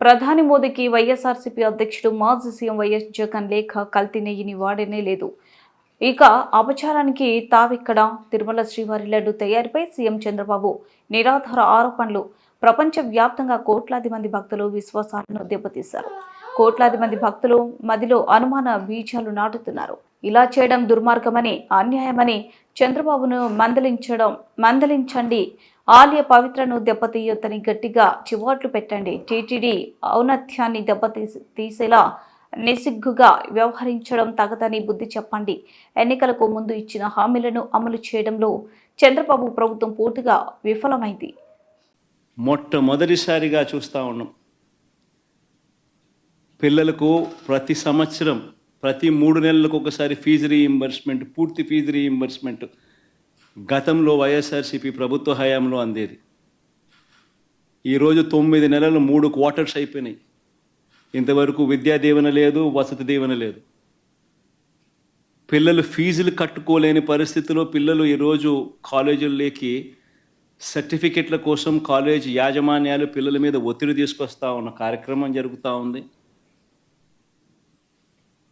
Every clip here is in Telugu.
ప్రధాని మోదీకి వైఎస్ఆర్సీపీ అధ్యక్షుడు మాజీ సీఎం వైఎస్ జగన్ లేఖ కల్తీ నెయ్యిని వాడనే లేదు. ఇక అపచారానికి తావిక్కడ తిరుమల శ్రీవారి లడ్డు తయారీపై సీఎం చంద్రబాబు నిరాధార ఆరోపణలు. ప్రపంచవ్యాప్తంగా కోట్లాది మంది భక్తులు విశ్వాసాలను దెబ్బతీశారు. కోట్లాది మంది భక్తులు మదిలో అనుమాన బీజాలు నాటుతున్నారు. ఇలా చేయడం దుర్మార్గమని అన్యాయమని చంద్రబాబును మందలించడం మందలించండి ఆలయ పవిత్రను దెబ్బతీయొద్దని గట్టిగా చివాట్లు పెట్టండి. టీటీడీ ఔన్నత్యాన్ని దెబ్బతీ తీసేలా నిసిగ్గుగా వ్యవహరించడం తగదని బుద్ధి చెప్పండి. ఎన్నికలకు ముందు ఇచ్చిన హామీలను అమలు చేయడంలో చంద్రబాబు ప్రభుత్వం పూర్తిగా విఫలమైంది. మొట్టమొదటిసారిగా చూస్తూ ఉన్నాం. పిల్లలకు ప్రతి సంవత్సరం ప్రతి మూడు నెలలకు ఒకసారి ఫీజు రీయింబర్స్మెంట్ పూర్తి ఫీజు రీయింబర్స్మెంట్ గతంలో వైఎస్ఆర్సీపీ ప్రభుత్వ హయాంలో అందేది. ఈరోజు తొమ్మిది నెలలు మూడు క్వార్టర్స్ అయిపోయినాయి. ఇంతవరకు విద్యా దీవెన లేదు వసతి దీవెన లేదు. పిల్లలు ఫీజులు కట్టుకోలేని పరిస్థితిలో పిల్లలు ఈరోజు కాలేజీల్లోకి సర్టిఫికెట్ల కోసం కాలేజ్ యాజమాన్యాలు పిల్లల మీద ఒత్తిడి తీసుకొస్తా ఉన్న కార్యక్రమం జరుగుతూ ఉంది.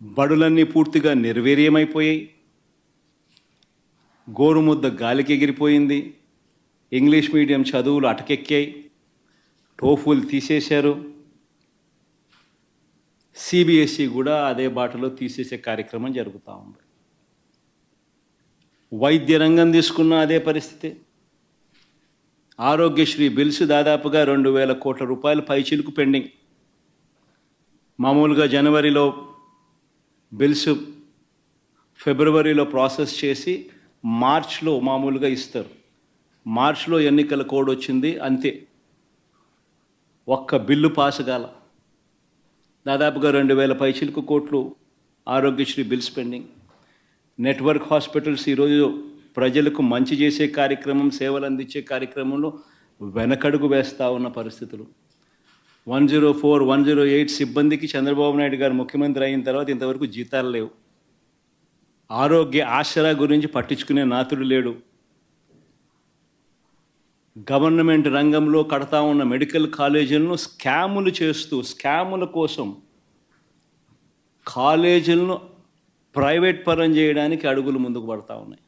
బడులన్నీ పూర్తిగా నిర్వీర్యమైపోయాయి. గోరుముద్ద గాలికి ఎగిరిపోయింది. ఇంగ్లీష్ మీడియం చదువులు అటకెక్కాయి. టోఫులు తీసేశారు. సిబిఎస్ఈ కూడా అదే బాటలో తీసేసే కార్యక్రమం జరుగుతూ ఉంది. వైద్య రంగం తీసుకున్న అదే పరిస్థితి. ఆరోగ్యశ్రీ బిల్స్ దాదాపుగా రెండు వేల కోట్ల రూపాయల పైచిలుకు పెండింగ్. మామూలుగా జనవరిలో బిల్స్ ఫిబ్రవరిలో ప్రాసెస్ చేసి మార్చ్లో మామూలుగా ఇస్తారు. మార్చ్లో ఎన్నికల కోడ్ వచ్చింది అంతే. ఒక్క బిల్లు పాస్ కాల. దాదాపుగా రెండు వేల పైసలకు కోట్లు Aarogyasri bills pending. Network hospitals ఈరోజు ప్రజలకు మంచి చేసే కార్యక్రమం సేవలు అందించే కార్యక్రమంలో వెనకడుగు వేస్తూ ఉన్న పరిస్థితులు. One zero four one zero eight సిబ్బందికి చంద్రబాబు నాయుడు గారు ముఖ్యమంత్రి అయిన తర్వాత ఇంతవరకు జీతాలు లేవు. ఆరోగ్య ఆసరా గురించి పట్టించుకునే నాతుడు లేడు. గవర్నమెంట్ రంగంలో కడతా ఉన్న మెడికల్ కాలేజీలను స్కాములు చేస్తూ స్కాముల కోసం కాలేజీలను ప్రైవేట్ పరం చేయడానికి అడుగులు ముందుకు పడతా ఉన్నాయి.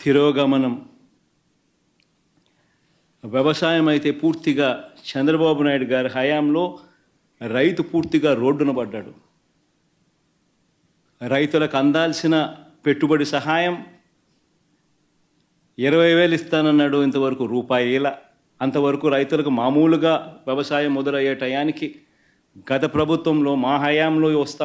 తిరోగమనం. వ్యవసాయం అయితే పూర్తిగా చంద్రబాబు నాయుడు గారి హయాంలో రైతు పూర్తిగా రోడ్డున పడ్డాడు. రైతులకు అందాల్సిన పెట్టుబడి సహాయం ఇరవై వేలు ఇస్తానన్నాడు ఇంతవరకు రూపాయిల. అంతవరకు రైతులకు మామూలుగా వ్యవసాయం మొదలయ్యే టయానికి గత ప్రభుత్వంలో మా హయాంలో వస్తాం